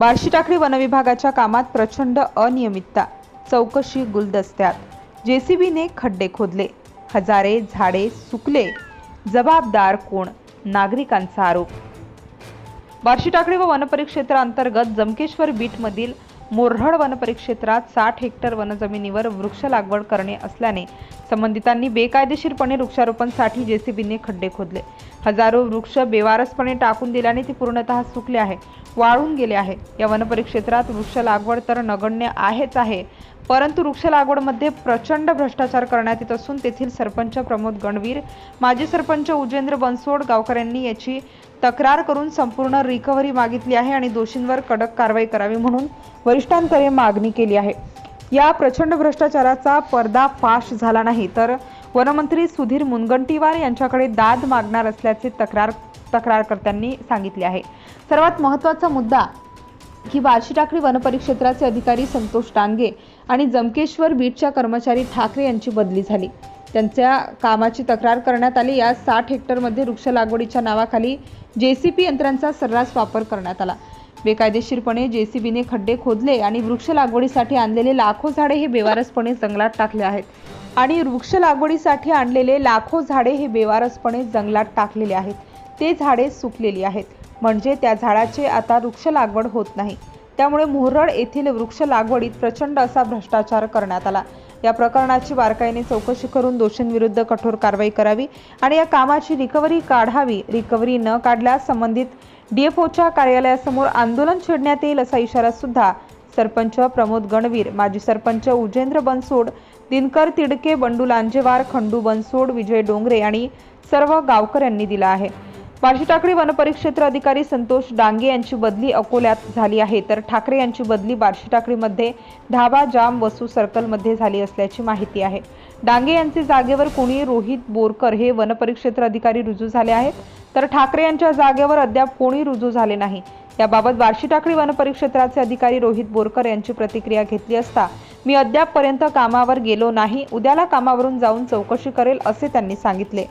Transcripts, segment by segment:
बार्शी टाकळी वनविभागाच्या कामात प्रचंड अनियमितता. चौकशी गुलदस्त्यात. जेसीबीने खड्डे खोदले. हजारे झाडे सुकले. जबाबदार कोण? नागरिकांचा आरोप. बार्शी टाकळी व वनपरिक्षेत्रांतर्गत जमकेश्वर बीटमधील मोरहड वनपरिक्षेत्रात साठ हेक्टर वनजमिनीवर वृक्ष लागवड करणे असल्याने संबंधितांनी बेकायदेशीरपणे वृक्षारोपणसाठी जेसीबीने खड्डे खोदले. हजारो वृक्ष बेवारसपणे टाकून दिल्याने ते पूर्णतः सुकले आहे वाळून गेले आहे. या वनपरिक्षेत्रात वृक्ष लागवड तर नगण्य आहेच आहे परंतु वृक्ष लागवडमध्ये प्रचंड भ्रष्टाचार करण्यात येत असून तेथील सरपंच प्रमोद गणवीर माजी सरपंच उजेंद्र बनसोड गावकऱ्यांनी याची तक्रार करून संपूर्ण रिकव्हरी मागितली आहे आणि दोषींवर कडक कारवाई करावी म्हणून वरिष्ठांकडे मागणी केली आहे. या प्रचंड भ्रष्टाचाराचा पर्दाफाश झाला नाही तर वनमंत्री सुधीर मुनगंटीवार यांच्याकडे दाद मागणार असल्याचे तक्रार तक्रारकर्त्यांनी सांगितले आहे. सर्वात महत्त्वाचा मुद्दा की बार्शी टाकळी वनपरिक्षेत्राचे अधिकारी संतोष डांगे आणि जमकेश्वर बीटच्या कर्मचारी ठाकरे यांची बदली झाली. त्यांच्या कामाची तक्रार करण्यात आली. या साठ हेक्टरमध्ये वृक्ष लागवडीच्या नावाखाली जे सी पी यंत्रांचा सर्रास वापर करण्यात आला. बेकायदेशीरपणे जे सी बीने खड्डे खोदले आणि वृक्ष लागवडीसाठी आणलेले लाखो झाडे हे बेवारसपणे जंगलात टाकले आहेत. आणि वृक्ष लागवडीसाठी आणलेले लाखो झाडे हे बेवारसपणे जंगलात टाकलेले आहेत. ते झाडे सुकलेली आहेत. म्हणजे त्या झाडाचे आता वृक्ष लागवड होत नाही. त्यामुळे मोहरड येथील वृक्ष लागवडीत प्रचंड असा भ्रष्टाचार करण्यात आला. या प्रकरणाची बारकाईने चौकशी करून दोषींविरुद्ध कठोर कारवाई करावी आणि या कामाची रिकव्हरी काढावी. रिकव्हरी न काढल्यास संबंधित डीएफओच्या कार्यालयासमोर आंदोलन छेडण्यात येईल असा इशारा सुद्धा सरपंच प्रमोद गणवीर माजी सरपंच उजेंद्र बनसोड दिनकर तिडके बंडू लांजेवार खंडू बनसोड विजय डोंगरे आणि सर्व गावकऱ्यांनी दिला आहे. बार्शी टाकळी वनपरिक्षेत्र अधिकारी संतोष डांगे यांची बदली अकोल्यात झाली आहे. तर ठाकरे यांची बदली बार्शी टाकळीमध्ये ढाबा जाम वसू सर्कलमध्ये झाली असल्याची माहिती आहे. डांगे यांचे जागेवर कोणी? रोहित बोरकर हे वनपरिक्षेत्र अधिकारी रुजू झाले आहेत. तर ठाकरे यांच्या जागेवर अद्याप कोणी रुजू झाले नाही. याबाबत बार्शी टाकळी वनपरिक्षेत्राचे अधिकारी रोहित बोरकर यांची प्रतिक्रिया घेतली असता मी अद्यापपर्यंत कामावर गेलो नाही. उद्याला कामावरून जाऊन चौकशी करेल असे त्यांनी सांगितले.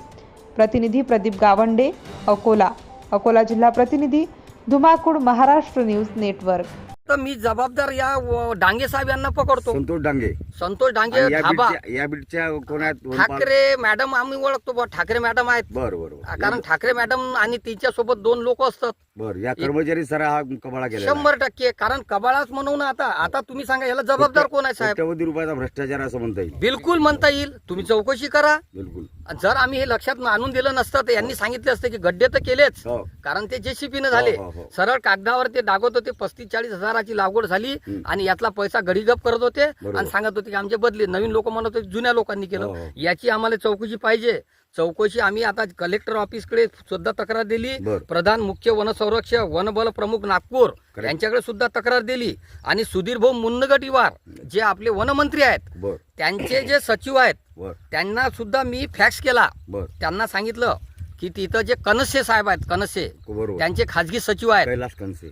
प्रतिनिधी प्रदीप गावंडे अकोला. अकोला जिल्हा प्रतिनिधी धुमाकूड महाराष्ट्र न्यूज नेटवर्क. तर मी जबाबदार या व- डांगे साहेब यांना पकडतो. संतोष डांगे. संतोष डांगे आणि या धाबा बीटच्या या बीटच्या कोण आहेत वनपाल? ठाकरे मॅडम आम्ही ओळखतो ठाकरे मॅडम आहेत. बरं बरं बरं. कारण ठाकरे मॅडम आणि तिच्या सोबत दोन लोक असतात. बरं या कर्मचारी सर हा कबाळा केला शंभर टक्के. कारण कबाळाच म्हणून आता. आता तुम्ही सांगा याला जबाबदार कोण आहे साहेब? कोट्यवधी रुपयाचा भ्रष्टाचार असं म्हणता येईल. बिलकुल म्हणता येईल. तुम्ही चौकशी करा. बिलकुल. जर आम्ही हे लक्षात आणून दिलं नसतं तर यांनी सांगितले असते की गड्डे तर केलेच हो कारण ते जेसीपीने झाले हो, हो, हो. सरळ कागदावर ते दाखवत होते पस्तीस चाळीस हजाराची लागवड झाली हम्म. आणि यातला पैसा गडीगप करत होते बरोबर. आणि सांगत होते की आमचे बदले नवीन लोक म्हणत होते जुन्या लोकांनी हो, केलं हो. याची आम्हाला चौकशी पाहिजे चौकशी आम्ही आता कलेक्टर ऑफिसकडे सुद्धा तक्रार दिली. प्रधान मुख्य वनसंरक्षक वनबल प्रमुख नागपूर. यांच्याकडे सुद्धा तक्रार दिली. आणि सुधीर भाऊ मुन्नगटीवार जे आपले वनमंत्री आहेत त्यांचे जे सचिव आहेत त्यांना सुद्धा मी फॅक्स केला. त्यांना सांगितलं की तिथं जे कनसे साहेब आहेत कनसे त्यांचे खाजगी सचिव आहेत.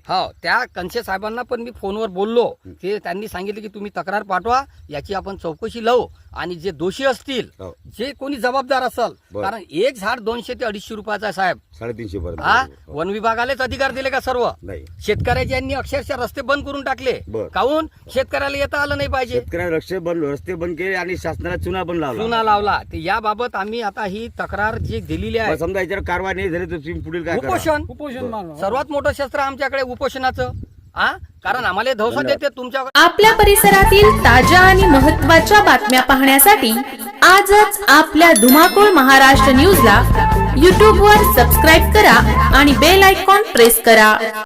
हो त्या कनसे साहेबांना पण मी फोनवर बोललो. ते त्यांनी सांगितले की तुम्ही तक्रार पाठवा याची आपण चौकशी लावू. आणि जे दोषी असतील हो. जे कोणी जबाबदार असेल बरं. कारण एक झाड दोनशे ते अडीचशे रुपयाचा आहे साहेब. साडेतीनशे पर्यंत. हा. हो. वन विभागालाच अधिकार दिले का सर्व? नाही. शेतकऱ्याचे यांनी अक्षरशः रस्ते बंद करून टाकले. बरं. काहून? शेतकऱ्याला येता आलं नाही पाहिजे. शेतकऱ्यांना रस्ते बंद रस्ते बंद केले आणि शासनाला चुना पण लावला. चुना लावला. तर याबाबत आम्ही आता ही तक्रार जी दिलेली आहे समजा याच्यावर कारवाई नाही झाली तर तुम्ही पुढील काय करा? उपोषण. बरं. सर्वात मोठं शस्त्र आमच्याकडे उपोषणाचं. कारण आम्हाला धवसन देते तुमच्या आपल्या परिसरातील ताज्या आणि महत्त्वाच्या बातम्या पाहण्यासाठी आजच आपल्या धुमाकूळ महाराष्ट्र न्यूजला यूट्यूबवर सबस्क्राईब करा आणि बेल आयकॉन प्रेस करा.